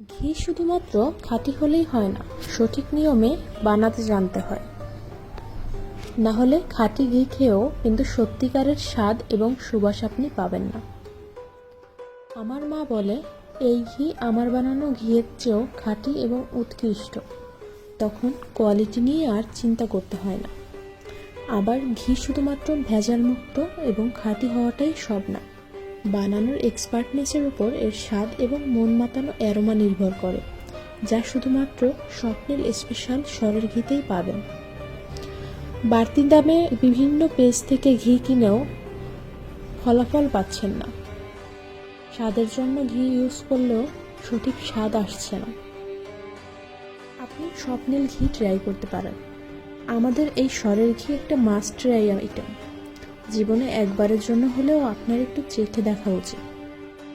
ঘি শুধুমাত্র খাঁটি হলেই হয় না, সঠিক নিয়মে বানাতে জানতে হয়। না হলে খাঁটি ঘি খেয়েও কিন্তু সত্যিকারের স্বাদ এবং সুবাস আপনি পাবেন না। আমার মা বলে, এই ঘি আমার বানানো ঘিয়ের চেয়েও খাঁটি এবং উৎকৃষ্ট। তখন কোয়ালিটি নিয়ে আর চিন্তা করতে হয় না। আবার ঘি শুধুমাত্র ভেজাল মুক্ত এবং খাঁটি হওয়াটাই সব না। বানানোর এক্সপার্টনেসের উপর এর স্বাদ এবং মন মাতানো অ্যারোমা নির্ভর করে, যা শুধুমাত্র স্বপ্নের স্পেশাল স্বরের ঘিতেই পাবেন। বাড়তি দামে বিভিন্ন পেজ থেকে ঘি কিনেও ফলাফল পাচ্ছেন না। স্বাদের জন্য ঘি ইউজ করলেও সঠিক স্বাদ আসছে না। আপনি স্বপ্নের ঘি ট্রাই করতে পারেন। আমাদের এই স্বরের ঘি একটা মাস্ট ট্রাই আইটেম জীবনে একবারের জন্য হলেও আপনার একটু চেখে দেখা উচিত।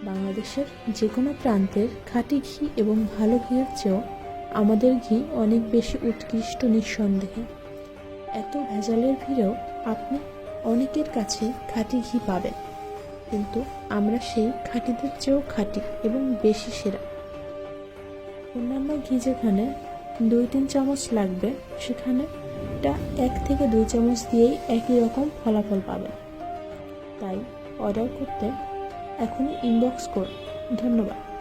বাংলাদেশের যে কোনো প্রান্তের খাঁটি ঘি এবং ভালো ঘিয়ের চেয়েও আমাদের ঘি অনেক বেশি উৎকৃষ্ট নিঃসন্দেহে। এত ভেজালের ভিড়েও আপনি অনেকের কাছে খাঁটি ঘি পাবেন। কিন্তু আমরা সেই খাঁটিদের চেয়েও খাঁটি এবং বেশি সেরা। অন্যান্য ঘি যেখানে দুই তিন চামচ লাগবে, সেখানে এটা এক থেকে দুই চামচ দিয়েই একই রকম ফলাফল পাবেন। তাই অর্ডার করতে এখনই ইনবক্স করুন। ধন্যবাদ।